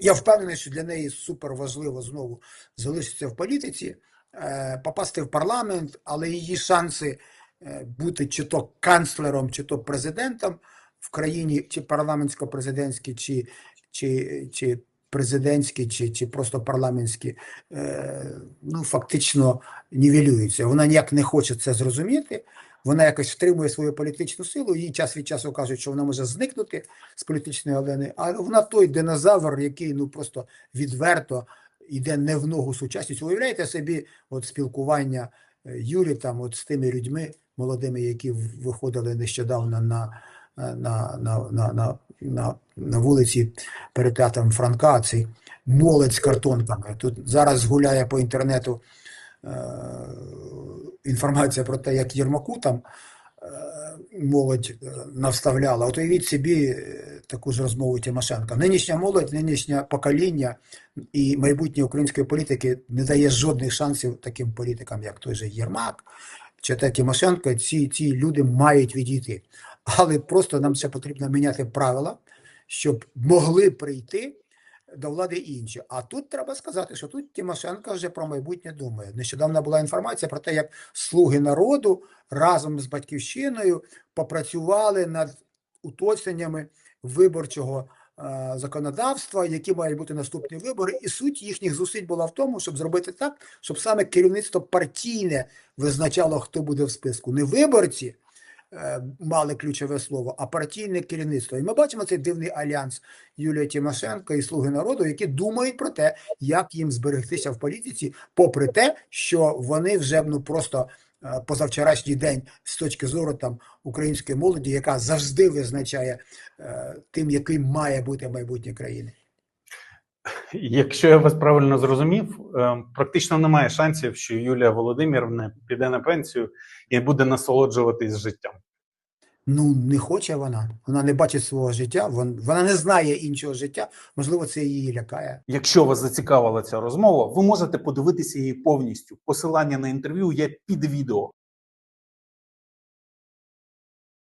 я впевнений, що для неї супер важливо знову залишитися в політиці, е, попасти в парламент, але її шанси е, бути чи то канцлером, чи то президентом в країні, чи парламентсько-президентські, чи, чи, чи президентські, чи, чи просто парламентські, е, ну, фактично нівелюються. Вона ніяк не хоче це зрозуміти. Вона якось втримує свою політичну силу, їй час від часу кажуть, що вона може зникнути з політичної арени, а вона той динозавр, який ну просто відверто йде не в ногу сучасністю. Уявляєте собі от спілкування е, Юлі там от з тими людьми молодими, які виходили нещодавно на, на, на, на, на, на, на вулиці перед театром Франка, цей молодь з картонками. Тут зараз гуляє по інтернету е, інформація про те, як Єрмаку там е, молодь е, навставляла. От уявіть собі е, таку ж розмову Тимошенка. Нинішня молодь, нинішнє покоління і майбутнє української політики не дає жодних шансів таким політикам, як той же Єрмак чи та Тимошенко. Ці, ці люди мають відійти. Але просто нам ще потрібно міняти правила, щоб могли прийти до влади інші. А тут треба сказати, що тут Тимошенко вже про майбутнє думає. Нещодавно була інформація про те, як слуги народу разом з батьківщиною попрацювали над уточненнями виборчого е, законодавства, які мають бути наступні вибори, і суть їхніх зусиль була в тому, щоб зробити так, щоб саме керівництво партійне визначало, хто буде в списку, не виборці. Е, Мали ключове слово, а партійне керівництво. І ми бачимо цей дивний альянс Юлія Тимошенко і Слуги народу, які думають про те, як їм зберегтися в політиці, попри те, що вони вже ну просто е, позавчорашній день з точки зору там української молоді, яка завжди визначає е, тим, яким має бути майбутнє країни. Якщо я вас правильно зрозумів, е, практично немає шансів, що Юлія Володимирівна піде на пенсію і буде насолоджуватись життям. Ну не хоче вона, вона не бачить свого життя, вона не знає іншого життя. Можливо, це її лякає. Якщо вас зацікавила ця розмова, ви можете подивитися її повністю. Посилання на інтерв'ю є під відео.